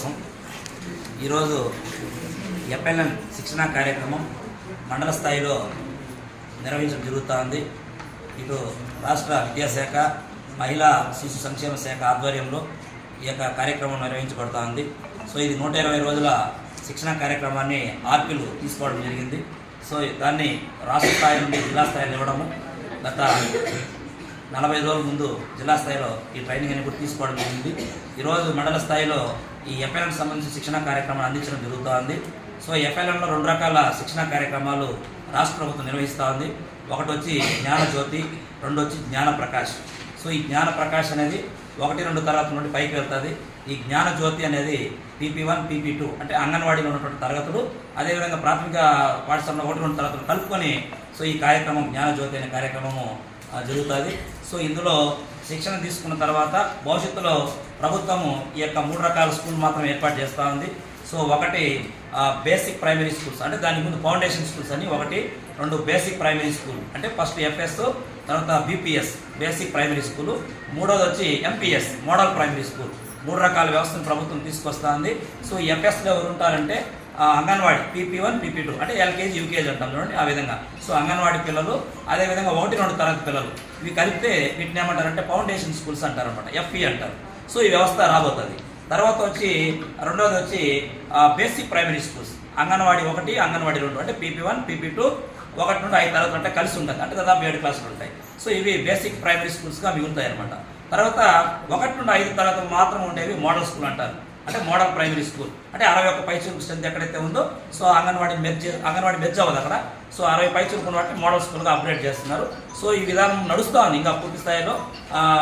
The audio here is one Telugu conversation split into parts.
కోసం ఈరోజు ఎఫ్ఎల్ఎన్ శిక్షణా కార్యక్రమం మండల స్థాయిలో నిర్వహించడం జరుగుతోంది. ఇటు రాష్ట్ర విద్యాశాఖ మహిళా శిశు సంక్షేమ శాఖ ఆధ్వర్యంలో ఈ యొక్క కార్యక్రమం నిర్వహించబడుతోంది. సో ఇది నూట ఇరవై రోజుల శిక్షణా కార్యక్రమాన్ని ఆర్పీలు తీసుకోవడం జరిగింది. సో దాన్ని రాష్ట్ర స్థాయి నుండి జిల్లా స్థాయిలో ఇవ్వడము గత నలభై రోజుల ముందు జిల్లా స్థాయిలో ఈ ట్రైనింగ్ అనేది కూడా తీసుకోవడం జరిగింది. ఈరోజు మండల స్థాయిలో ఈ ఎఫ్ఎల్ఎం సంబంధించి శిక్షణ కార్యక్రమాలు అందించడం జరుగుతోంది. సో ఎఫ్ఎల్ఎంలో రెండు రకాల శిక్షణ కార్యక్రమాలు రాష్ట్ర ప్రభుత్వం నిర్వహిస్తూ ఉంది ఒకటి వచ్చి జ్ఞాన జ్యోతి రెండు వచ్చి జ్ఞాన ప్రకాష్ సో ఈ జ్ఞాన ప్రకాష్ అనేది ఒకటి రెండు తరగతుల నుండి పైకి వెళ్తుంది. ఈ జ్ఞాన జ్యోతి అనేది పీపీ వన్ పీపీ టూ అంటే అంగన్వాడీలో ఉన్నటువంటి తరగతులు. అదేవిధంగా ప్రాథమిక పాఠశాలలో ఒకటి రెండు తరగతులు కలుపుకొని సో ఈ కార్యక్రమం జ్ఞాన జ్యోతి అనే కార్యక్రమము జరుగుతుంది. సో ఇందులో శిక్షణ తీసుకున్న తర్వాత భవిష్యత్తులో ప్రభుత్వము ఈ యొక్క మూడు రకాల స్కూల్ మాత్రం ఏర్పాటు చేస్తూ ఉంది. సో ఒకటి బేసిక్ ప్రైమరీ స్కూల్స్. అంటే దాని ముందు ఫౌండేషన్ స్కూల్స్ అని ఒకటి రెండు బేసిక్ ప్రైమరీ స్కూల్. అంటే ఫస్ట్ ఎఫ్ఎస్ తర్వాత బీపీఎస్ బేసిక్ ప్రైమరీ స్కూల్. మూడోది వచ్చి ఎంపీఎస్ మోడల్ ప్రైమరీ స్కూల్. మూడు రకాల వ్యవస్థను ప్రభుత్వం తీసుకొస్తా ఉంది. సో ఎఫ్ఎస్లో ఎవరు ఉంటారంటే anganwadi PP one PP two అంటే ఎల్కేజీ యూకేజీ అంటాం చూడండి ఆ విధంగా. సో అంగన్వాడీ పిల్లలు అదేవిధంగా ఒకటి రెండు తరగతి పిల్లలు ఇవి కలిపితే వీటిని ఏమంటారంటే ఫౌండేషన్ స్కూల్స్ అంటారనమాట ఎఫ్ఈ అంటారు. సో ఈ వ్యవస్థ రాబోతుంది. తర్వాత వచ్చి రెండవది వచ్చి బేసిక్ ప్రైమరీ స్కూల్స్. అంగన్వాడీ ఒకటి అంగన్వాడీ రెండు అంటే పీపీ వన్ పీపీ టూ ఒకటి నుండి ఐదు తరగతులు అంటే కలిసి ఉంటుంది. అంటే దాదాపు ఏడు క్లాసులు ఉంటాయి. సో ఇవి బేసిక్ ప్రైమరీ స్కూల్స్గా మిగులుతాయి అనమాట తర్వాత ఒకటి నుండి ఐదు తరగతులు మాత్రం ఉండేవి మోడల్ స్కూల్ అంటారు. అంటే మోడల్ ప్రైమరీ స్కూల్. అంటే అరవై ఒక్క పైచూరుకు స్ట్రెంత్ ఎక్కడైతే ఉందో so anganwadi merge anganwadi merge అవ్వదు అక్కడ. సో అరవై పైచూరుకు ఉన్న మోడల్ స్కూల్గా అప్గ్రేడ్ చేస్తున్నారు. సో ఈ విధానం నడుస్తూ ఉంది ఇంకా పూర్తి స్థాయిలో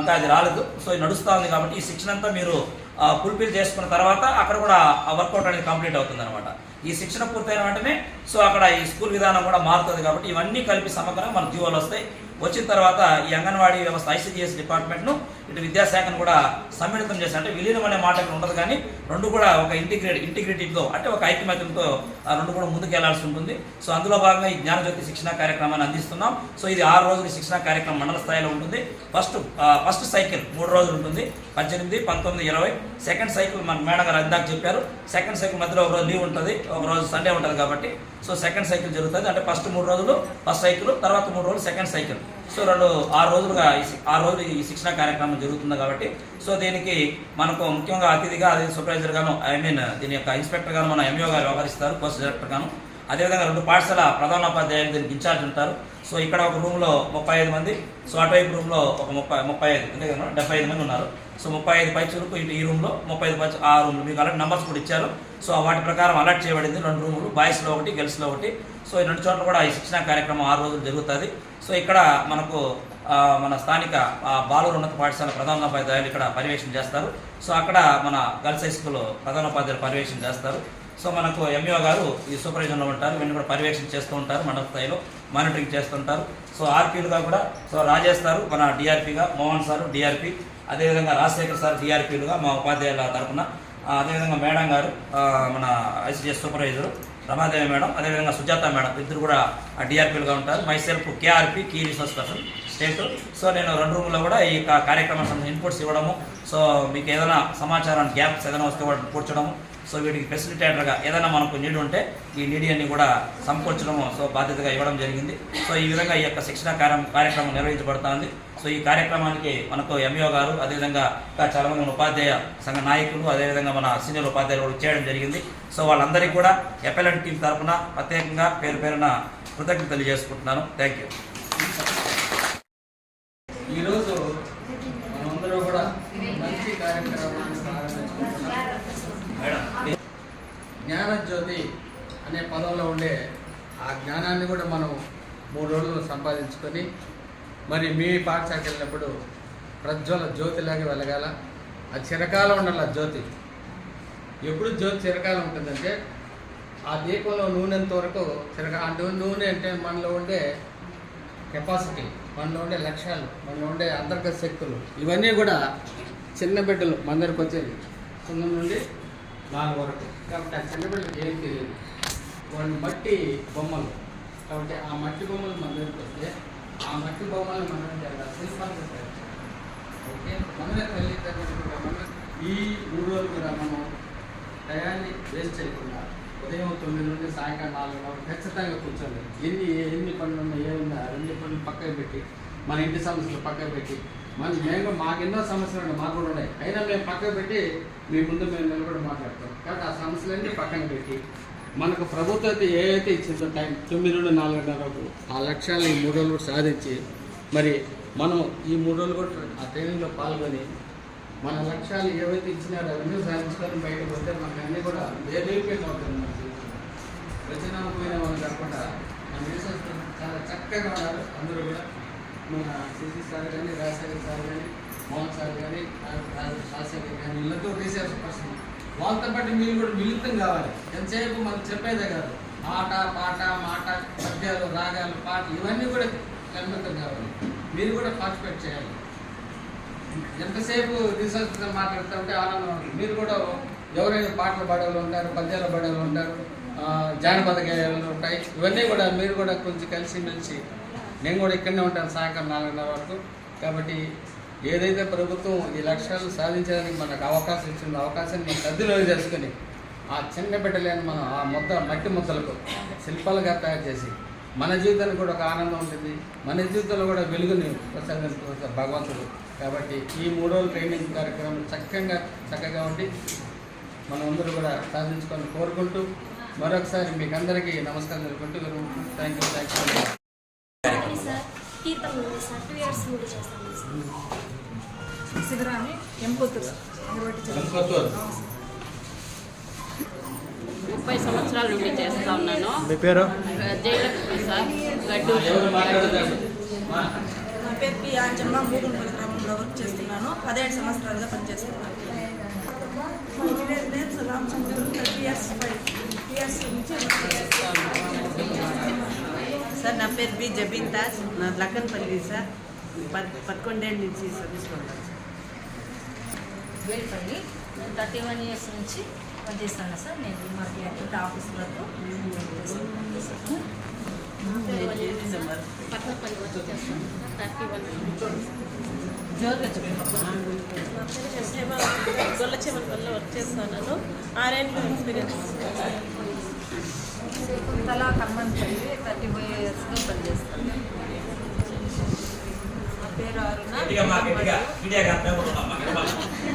ఇంకా అది రాలేదు. సో నడుస్తూ ఉంది కాబట్టి ఈ శిక్షణ అంతా మీరు ఫుల్ఫిల్ చేసుకున్న తర్వాత అక్కడ కూడా ఆ వర్కౌట్ అనేది కంప్లీట్ అవుతుంది అనమాట ఈ శిక్షణ పూర్తయిన వెంటనే సో అక్కడ ఈ స్కూల్ విధానం కూడా మారుతుంది కాబట్టి ఇవన్నీ కలిపి సమగ్రంగా మన జీవోలు వస్తాయి. వచ్చిన తర్వాత ఈ అంగన్వాడీ వ్యవస్థ ఐసీజీఎస్ డిపార్ట్మెంట్ను ఇటు విద్యాశాఖను కూడా సమ్మిళితం చేసి అంటే విలీనం అనే మాట ఇక్కడ ఉండదు కానీ రెండు కూడా ఒక ఇంటిగ్రేట్ ఇంటిగ్రిటీతో అంటే ఒక ఐక్యమత్యంతో ఆ రెండు కూడా ముందుకు వెళ్ళాల్సి ఉంటుంది. సో అందులో భాగంగా ఈ జ్ఞానజ్యోతి శిక్షణ కార్యక్రమాన్ని అందిస్తున్నాం. సో ఇది ఆరు రోజుల శిక్షణ కార్యక్రమం మండల స్థాయిలో ఉంటుంది. ఫస్ట్ ఫస్ట్ సైకిల్ మూడు రోజులు ఉంటుంది. పద్దెనిమిది పంతొమ్మిది ఇరవై. సెకండ్ సైకిల్ మన మేడం గారు చెప్పారు. సెకండ్ సైకిల్ మధ్యలో ఒక రోజు లీవ్ ఉంటుంది. ఒక రోజు సండే ఉంటుంది కాబట్టి. సో సెకండ్ సైకిల్ జరుగుతుంది. అంటే ఫస్ట్ మూడు రోజులు ఫస్ట్ సైకిల్ తర్వాత మూడు రోజులు సెకండ్ సైకిల్. సో రెండు ఆరు రోజులుగా ఆ రోజు ఆరు రోజులు ఈ శిక్షణ కార్యక్రమం జరుగుతుంది కాబట్టి సో దీనికి మనకు ముఖ్యంగా అతిథిగా అది సూపర్వైజర్ గాను ఐ మీన్ దీని యొక్క ఇన్స్పెక్టర్ గాను మన ఎంఈఓ గారు వ్యవహరిస్తారు పోస్ట్ డైరెక్టర్ గాను అదేవిధంగా రెండు పాఠశాల ప్రధానోపాధ్యాయులు దీనికి ఇన్ఛార్జ్ ఉంటారు. సో ఇక్కడ ఒక రూమ్లో ముప్పై ఐదు మంది సో అటువైపు రూమ్లో ఒక ముప్పై ముప్పై ఐదు అంటే డెబ్బై ఐదు మంది ఉన్నారు. సో ముప్పై ఐదు పై చురుకు ఇటు ఈ రూమ్లో ముప్పై ఐదు పై ఆ రూమ్లో. మీకు అలాంటి నెంబర్స్ కూడా ఇచ్చారు. సో వాటి ప్రకారం అలర్ట్ చేయబడింది రెండు రూములు బాయ్స్లో ఒకటి గర్ల్స్లో ఒకటి. సో ఈ రెండు చోట్ల కూడా ఈ శిక్షణ కార్యక్రమం ఆరు రోజులు జరుగుతుంది. సో ఇక్కడ మనకు మన స్థానిక బాలూరు ఉన్నత పాఠశాల ప్రధానోపాధ్యాయులు ఇక్కడ పర్యవేక్షణ చేస్తారు. సో అక్కడ మన గర్ల్స్ హై స్కూల్ ప్రధానోపాధ్యాయులు పర్యవేక్షణ చేస్తారు. సో మనకు ఎంఈఓ గారు ఈ సూపర్విజన్లో ఉంటారు. వీళ్ళు కూడా పర్యవేక్షణ చేస్తూ ఉంటారు. మండల స్థాయిలో మానిటరింగ్ చేస్తుంటారు. సో ఆర్పీలుగా కూడా సో రాజేష్ గారు మన డిఆర్పీగా మోహన్ సారు డిఆర్పీ అదేవిధంగా రాజశేఖర్ సార్ డిఆర్పీలుగా మా ఉపాధ్యాయుల తరఫున అదేవిధంగా మేడం గారు మన ఐసీఎస్ సూపర్వైజరు రమాదేవి మేడం అదేవిధంగా సుజాత మేడం ఇద్దరు కూడా డిఆర్పీలుగా ఉంటారు. Myself KRP key resource person state so నేను రెండు రూమ్లో కూడా ఈ కార్యక్రమం ఇన్పుట్స్ ఇవ్వడము. సో మీకు ఏదైనా సమాచారం గ్యాప్స్ ఏదైనా వస్తే కూడా కూర్చోడము. సో వీటికి ఫెసిలిటేటర్గా ఏదైనా మనకు నీడ్ ఉంటే ఈ నీడి అన్ని కూడా సమకూర్చడము సో బాధ్యతగా ఇవ్వడం జరిగింది. సో ఈ విధంగా ఈ యొక్క శిక్షణ కార్యం కార్యక్రమం నిర్వహించబడుతోంది. సో ఈ కార్యక్రమానికి మనకు ఎంఈఓ గారు అదేవిధంగా ఇంకా చాలా మన ఉపాధ్యాయ సంఘ నాయకులు అదేవిధంగా మన సీనియర్ ఉపాధ్యాయులు కూడా చేయడం జరిగింది. సో వాళ్ళందరికీ కూడా ఎఫ్ఎల్ఎన్ టీం తరఫున ప్రత్యేకంగా పేరు పేరున కృతజ్ఞతలు చేసుకుంటున్నాను థ్యాంక్ యూ ఈరోజు మనందరూ కూడా మంచి కార్యక్రమాన్ని ప్రారంభించుకుంటున్నాం మేడం జ్ఞానజ్యోతి అనే పదంలో ఉండే ఆ జ్ఞానాన్ని కూడా మనం మూడు రోజులు సంపాదించుకొని మరి మీ పాఠశాలకు వెళ్ళినప్పుడు ప్రజ్వల జ్యోతిలాగా వెలగాల. ఆ చిరకాలం ఉండాలి ఆ జ్యోతి. ఎప్పుడు జ్యోతి చిరకాలం ఉంటుందంటే ఆ దీపంలో నూనెంత వరకు చిరక ఆ నూనె అంటే మనలో ఉండే కెపాసిటీ మనలో ఉండే లక్ష్యాలు మనలో ఉండే అంతర్గత శక్తులు ఇవన్నీ కూడా చిన్న బిడ్డలు మన దగ్గరకు వచ్చేది సున్నా నుండి నాలుగు వరకు. కాబట్టి ఆ చిన్న బిడ్డలకు ఏం తెలియదు. వాళ్ళు మట్టి బొమ్మలు. కాబట్టి ఆ మట్టి బొమ్మలు మన ఆ మట్టి బొమ్మలు మనం చేయాలి శిల్పాలు ఓకే? మనమే తల్లిదండ్రులు కూడా మనం ఈ మూడు రోజులు కూడా మనం టయాన్ని వేస్ట్ చేయకుండా ఉదయం తొమ్మిది నుండి సాయంకాలం నాలుగు వరకు ఖచ్చితంగా కూర్చోండి. ఎన్ని ఎన్ని పనులు ఉన్నాయి ఏమున్నా అన్ని పనులు పక్కన పెట్టి మన ఇంటి సమస్యలు పక్కన పెట్టి మన మేము మాకు ఎన్నో సమస్యలు ఉన్నాయి మాకు కూడా ఉన్నాయి. అయినా మేము పక్కన పెట్టి మీ ముందు మేము నిలబడి మాట్లాడతాం. కాబట్టి ఆ సమస్యలన్నీ పక్కన పెట్టి మనకు ప్రభుత్వం అయితే ఏదైతే ఇచ్చిందో టైం తొమ్మిది నుండి నాలుగున్నర వరకు ఆ లక్ష్యాలను ఈ మూడు రోజులు కూడా సాధించి మరి మనం ఈ మూడు రోజులు కూడా ఆ ట్రైనింగ్లో పాల్గొని మన లక్ష్యాలు ఏవైతే ఇచ్చినారో అవన్నీ సాధించుకొని బయటకు వస్తే మనకు అన్నీ కూడా వేరేపైన అవుతుంది మన జీవితంలో. రచన వాళ్ళు కాకుండా మన దేశం చాలా చక్కగా ఉన్నారు. అందరూ కూడా మన సిసి సార్ కానీ రాజశేఖర్ సార్ కానీ మోహన్ సార్ కానీ రాజశేఖర్ కానీ వీళ్ళతో రీసెర్చ్ పర్సన్ వాళ్ళతో పాటు మీరు కూడా మిళితం కావాలి. ఎంతసేపు మనం చెప్పేదే కాదు. ఆట పాట మాట పద్యాలు రాగాలు పాటలు ఇవన్నీ కూడా కన్వితం కావాలి. మీరు కూడా పార్టిసిపేట్ చేయాలి. ఎంతసేపు రీసెర్చ్ మాట్లాడుతుంటే ఆనందం ఉంటుంది. మీరు కూడా ఎవరైనా పాటలు పాడేవాళ్ళు ఉంటారు పద్యాలు పాడేవాళ్ళు ఉంటారు జానపద గేయాలు ఉంటాయి. ఇవన్నీ కూడా మీరు కూడా కొంచెం కలిసి మెలిసి నేను కూడా ఇక్కడనే ఉంటాను సాయంకాలం నాలుగున్నర వరకు. కాబట్టి ఏదైతే ప్రభుత్వం ఈ లక్ష్యాలు సాధించడానికి మనకు అవకాశం ఇచ్చిందో అవకాశాన్ని సద్దిలో చేసుకుని ఆ చిన్న బిడ్డలేని మనం ఆ ముద్ద మట్టి ముద్దలకు శిల్పాలుగా తయారు చేసి మన జీవితానికి కూడా ఒక ఆనందం ఉంటుంది. మన జీవితంలో కూడా వెలుగుని ప్రసాదించవచ్చు భగవంతుడు. కాబట్టి ఈ మూడు రోజుల ట్రైనింగ్ కార్యక్రమం చక్కగా చక్కగా ఉండి మనమందరూ కూడా సాధించుకొని కోరుకుంటూ మరొకసారి మీకు అందరికీ నమస్కారం తెలుపుకుంటూ thank you thank you sir. Keerthana ఉంది సార్. టూ ఇయర్స్ నుండి చేస్తాను సార్. ముప్పై సంవత్సరాల నుండి చేస్తా ఉన్నాను. మీ పేరు? జయలక్ష్మి సార్. నా పేరు పి. ఆంజమ్మ. మూగుంపల్లి గ్రామంలో వర్క్ చేస్తున్నాను. పదిహేడు సంవత్సరాలుగా పనిచేస్తున్నాను. థర్టీ ఇయర్స్ ఫైవ్ ఇయర్స్ నుంచి సార్ నా పేరు బి జబీన్ తాజ్ నా లక్కన్పల్లి సార్ పద్ పదకొండేళ్ళ నుంచి సర్వీస్లో ఉన్నాను సార్ వేడిపల్లి నేను థర్టీ వన్ ఇయర్స్ నుంచి పనిచేస్తాను సార్ నేను మాకు అకౌంట్ ఆఫీస్ వరకు డిసెంబర్ పట్టణపల్లి వచ్చి చేస్తాను థర్టీ వన్ జోరుగా చెప్పండి గొల్ల చెమల వల్ల వర్క్ ఆరేళ్ళు experience Shakuntala Kammanpalli thirty five ఇయర్స్గా పనిచేస్తాను నా పేరు అరుణ గట్టిగా మా గట్టిగా మీడియాగా అర్థం అవుతుందమ్మా.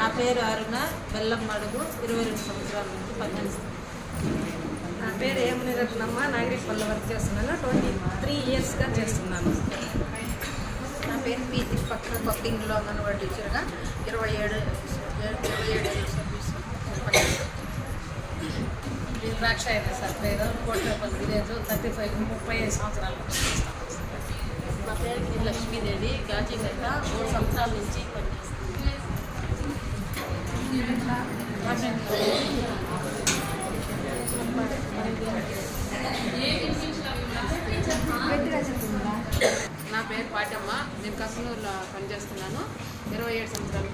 నా పేరు అరుణ బెల్లం మడుగు ఇరవై రెండు సంవత్సరాల నుంచి పనిచేస్తాను నా పేరు ఏమని రత్నమ్మ నాగరిపల్లి వర్క్ చేస్తున్నాను. ట్వంటీ త్రీ ఇయర్స్గా చేస్తున్నాను. నా పేరు పి తిప్పక్క కొత్తింగ్లో అంగన్వాడీ టీచర్గా ఇరవై ఏడు ఇరవై ఏడు సర్వీస్ ద్రాక్ష అయినా సార్ పేరు కోటపల్లి విలేజ్ థర్టీ ఫైవ్ ముప్పై ఐదు సంవత్సరాలు. నా పేరు కి లక్ష్మీదేవి గాజీగడ్డ మూడు సంవత్సరాల నుంచి పనిచేస్తాను నా పేరు పాటమ్మ. నేను కసనూరులో పనిచేస్తున్నాను. ఇరవై ఏడు సంవత్సరాలు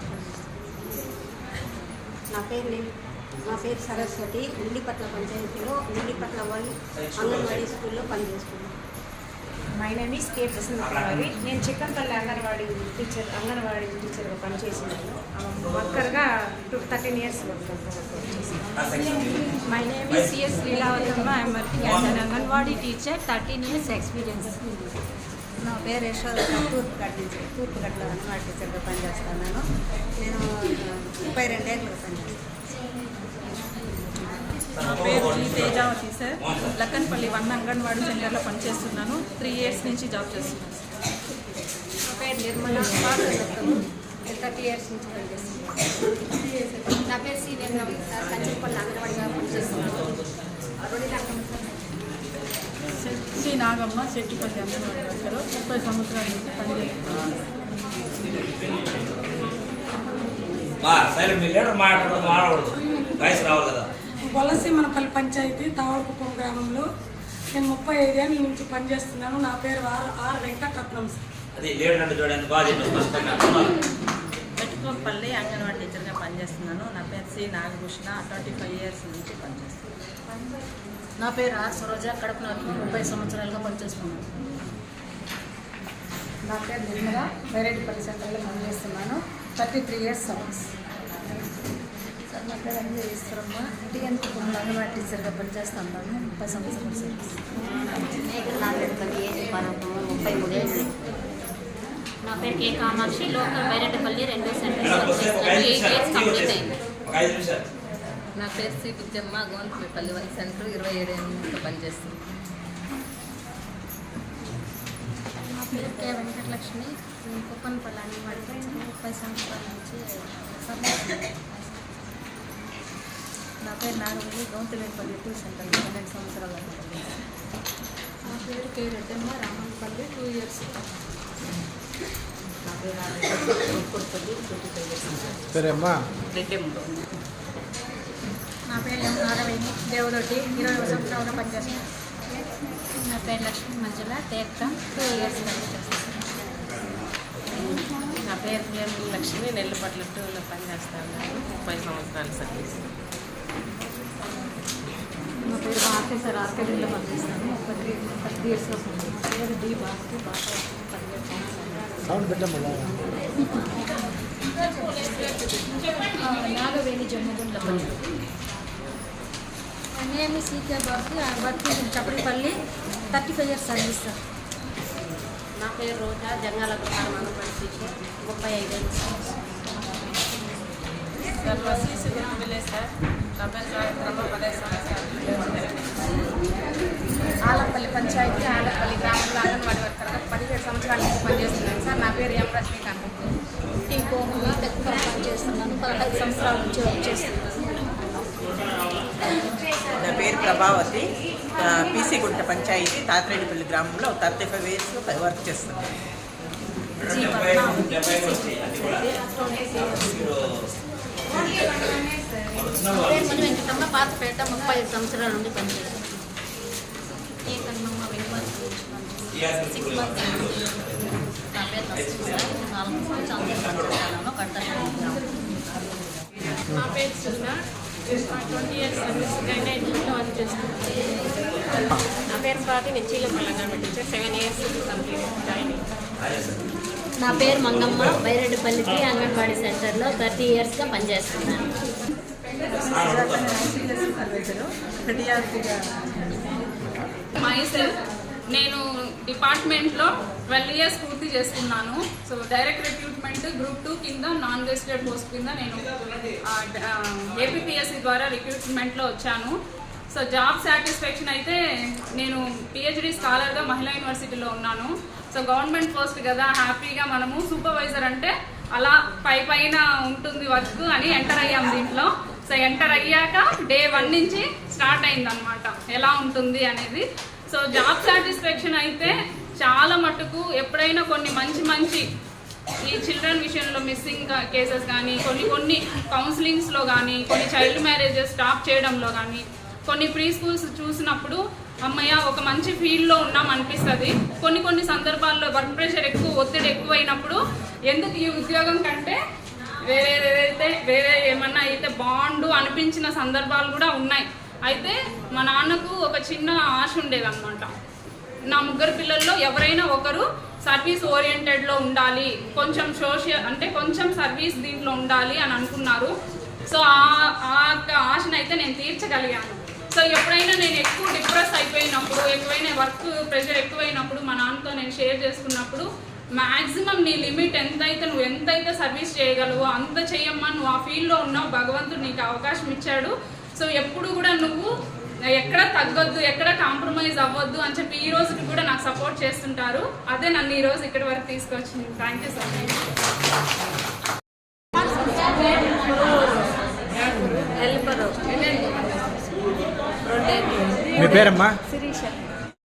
నా పేరు ని- నా పేరు సరస్వతి. నుండిపట్ల పంచాయతీలో నుండిపట్ల వన్ అంగన్వాడీ స్కూల్లో పనిచేస్తున్నాను. My name is K Prasannakumari నేను చిక్కన్పల్లి అంగన్వాడీ టీచర్ అంగన్వాడీ టీచర్గా పనిచేసినాను um, వర్కర్గా two thirteen years my name is CS Leelavathamma I'm working as an anganwadi teacher thirteen years experience. నా పేరు యశోద తూర్పు గడ్డ తూర్పు గడ్డలో అంగన్వాడీ టీచర్గా పనిచేస్తాను నేను ముప్పై రెండేళ్ళుగా పనిచేస్తాను నా పేరు G Tejavathi sir. Lakkanpalli one anganwadi సెంటర్లో పనిచేస్తున్నాను. త్రీ ఇయర్స్ నుంచి జాబ్ చేస్తున్నాను. నా పేరు నిర్మల థర్టీ ఇయర్స్ నుంచి పనిచేస్తున్నాను. నా పేరు సి సార్. కంచిపల్లి అంగన్వాడీగా పనిచేస్తున్నాను. శ్రీ నాగమ్మ చెట్టుపల్లి అంగన్వాడీ వర్కరు ముప్పై సంవత్సరాల నుంచి పనిచేస్తున్నాను. సైలెంట్ లీడర్ మాట్లాడదు మాట్లాడకూడదు. వయసు రావాలి కదా. వలసీమనపల్లి పంచాయతీ తావడకుప్పం గ్రామంలో నేను ముప్పై ఐదేళ్ళ నుంచి పనిచేస్తున్నాను. నా పేరు ఆర్ ఆర్ వెంకటరత్నం పెట్టుకోపల్లి అంగన్వాడీ టీచర్గా పనిచేస్తున్నాను. నా పేరు C Nagabhushana twenty five years నుంచి పనిచేస్తున్నాను. నా పేరు ఆర్ సరోజ కడపనాథ్ ముప్పై సంవత్సరాలుగా పనిచేస్తున్నాను. నా పేరు నిర్మల వైరెడ్డిపల్లి సెంటర్లో పనిచేస్తున్నాను. Thirty three years service. టీచర్గా పనిచేస్తున్నాను ముప్పై సంవత్సరాల సర్వీస్ ముప్పై మూడేళ్ళు నా పేరు కే కామాక్షి లోకల్ బైరెడ్డిపల్లి రెండో సెంటర్ ఎయిట్ ఇయర్స్ కంప్లీట్ అయింది ఒక ఐదు నిమిషాలు. నా పేరు శ్రీ బుజ్జమ్మ గోన్పల్లి వన్ సెంటర్ ఇరవై ఏడు ఏళ్ళ పనిచేస్తుంది. నా పేరు కే వెంకటలక్ష్మి కుప్పనపల్లి అంగన్వాడీ టీచర్ ముప్పై సంవత్సరాల నుంచి సర్వీస్ నా పేరు నాగవల్లి గౌంతులేపల్లి టూ సెంటర్ పన్నెండు సంవత్సరాల నా పేరు K. Reddamma Ramanpalli two years. నా పేరు ట్వంటీ ఫైవ్ ఇయర్స్. సరేమ్మా. నా పేరు ఎం. నాగవేణి దేవదొడ్డి ఇరవై సంవత్సరాలుగా పనిచేస్తాను నా పేరు లక్ష్మీ మంజుల టేక్క టూ ఇయర్స్ నా పేరు లక్ష్మి నెల్లిపట్ల టూలో పనిచేస్తాను. ముప్పై సంవత్సరాల సర్వీస్. నా పేరు ఆఫీసర్ ఆర్కేడీలో పనిచేస్తాను ముప్పై త్రీ థర్టీ ఇయర్స్లో పేరు డి బాస్కి బాగా పదిహేడు సంవత్సరాలు Nagaveni Jammagundlapalli name CK Babu work Chappadipalli thirty five years service sir నా పేరు రోజా జంగాల ప్రకారం అంగన్వాడీ టీచర్ ముప్పై ఐదు సార్ వసీసు విలేజ్ సార్ ఆలపల్లి పంచాయతీ ఆలపల్లి గ్రామంలో అంగన్వాడీ వర్కర్గా పదిహేడు సంవత్సరాల నుంచి పనిచేస్తున్నాను సార్ నా పేరు ఎం రశ్మికాంత్ టీ కోముగా పెద్ద పనిచేస్తున్నాను. పదహైదు సంవత్సరాల నుంచి వర్క్ చేస్తున్నాను. నా పేరు ప్రభావతి. ఆ, పీసీ గుంట పంచాయతీ తాతిరెడ్డిపల్లి గ్రామంలో థర్టీ ఫైవ్ ఇయర్స్ వర్క్ చేస్తున్నాను. డెబ్బై డెబ్బై పేరు వెంకటమ్మ పాతపేట ముప్పై ఐదు సంవత్సరాల నుండి పనిచేస్తాను ఏ కన్నమ్మ సిక్స్ మంత్స్ నా పేరు తస్సు ట్వంటీ ఇయర్స్ సర్వీస్ గైనైట్లో వర్క్ చేస్తున్నాను నా పేరు స్వాతి నేను Cheelapalli teacher seven years complete join నా పేరు మంగమ్మ బైరెడ్డిపల్లికి అంగన్వాడీ సెంటర్లో థర్టీ ఇయర్స్గా పనిచేస్తున్నాను. మైసెల్ఫ్ నేను డిపార్ట్మెంట్లో ట్వెల్వ్ ఇయర్స్ పూర్తి చేస్తున్నాను. So direct recruitment group two కింద నాన్ గెస్టెడ్ పోస్ట్ కింద నేను ఏపీపీఎస్సీ ద్వారా రిక్రూట్మెంట్లో వచ్చాను. సో జాబ్ సాటిస్ఫాక్షన్ అయితే నేను పిహెచ్డి స్కాలర్గా మహిళా యూనివర్సిటీలో ఉన్నాను. సో గవర్నమెంట్ పోస్ట్ కదా హ్యాపీగా మనము సూపర్వైజర్ అంటే అలా పై పైన ఉంటుంది వర్క్ అని ఎంటర్ అయ్యాం దీంట్లో. సో ఎంటర్ అయ్యాక డే వన్ నుంచి స్టార్ట్ అయింది అనమాట ఎలా ఉంటుంది అనేది. సో జాబ్ సాటిస్ఫాక్షన్ అయితే చాలా మటుకు ఎప్పుడైనా కొన్ని మంచి మంచి ఈ చిల్డ్రన్ విషయంలో మిస్సింగ్ కేసెస్ కానీ కొన్ని కొన్ని కౌన్సిలింగ్స్లో కానీ కొన్ని చైల్డ్ మ్యారేజెస్ స్టాప్ చేయడంలో కానీ కొన్ని ప్రీ స్కూల్స్ చూసినప్పుడు అమ్మయ్య ఒక మంచి ఫీల్డ్లో ఉన్నాం అనిపిస్తుంది. కొన్ని కొన్ని సందర్భాల్లో వర్క్ ప్రెషర్ ఎక్కువ ఒత్తిడి ఎక్కువైనప్పుడు ఎందుకు ఈ ఉద్యోగం కంటే వేరే ఏదైతే వేరే బాండు అనిపించిన సందర్భాలు కూడా ఉన్నాయి. అయితే మా నాన్నకు ఒక చిన్న ఆశ ఉండేదన్నమాట. నా ముగ్గురు పిల్లల్లో ఎవరైనా ఒకరు సర్వీస్ ఓరియంటెడ్లో ఉండాలి కొంచెం సోషల్ అంటే కొంచెం సర్వీస్ దీంట్లో ఉండాలి అని అనుకున్నారు. సో ఆ ఆ యొక్క ఆశను అయితే నేను తీర్చగలిగాను. సో ఎప్పుడైనా నేను ఎక్కువ డిప్రెస్ అయిపోయినప్పుడు ఎక్కువైనా వర్క్ ప్రెషర్ ఎక్కువైనప్పుడు మా నాన్నతో నేను షేర్ చేసుకున్నప్పుడు మ్యాక్సిమం నీ లిమిట్ ఎంతైతే నువ్వు ఎంతైతే సర్వీస్ చేయగలవో అంత చేయమ్మా నువ్వు ఆ ఫీల్డ్లో ఉన్నావు. భగవంతుడు నీకు అవకాశం ఇచ్చాడు. సో ఎప్పుడు కూడా నువ్వు ఎక్కడ తగ్గొద్దు ఎక్కడ కాంప్రమైజ్ అవ్వద్దు అని చెప్పి ఈ రోజుకి కూడా నాకు సపోర్ట్ చేస్తుంటారు. అదే నన్ను ఈ రోజు ఇక్కడి వరకు తీసుకొచ్చింది. థ్యాంక్ యూ సో మచ్ మీ పేరమ్మా?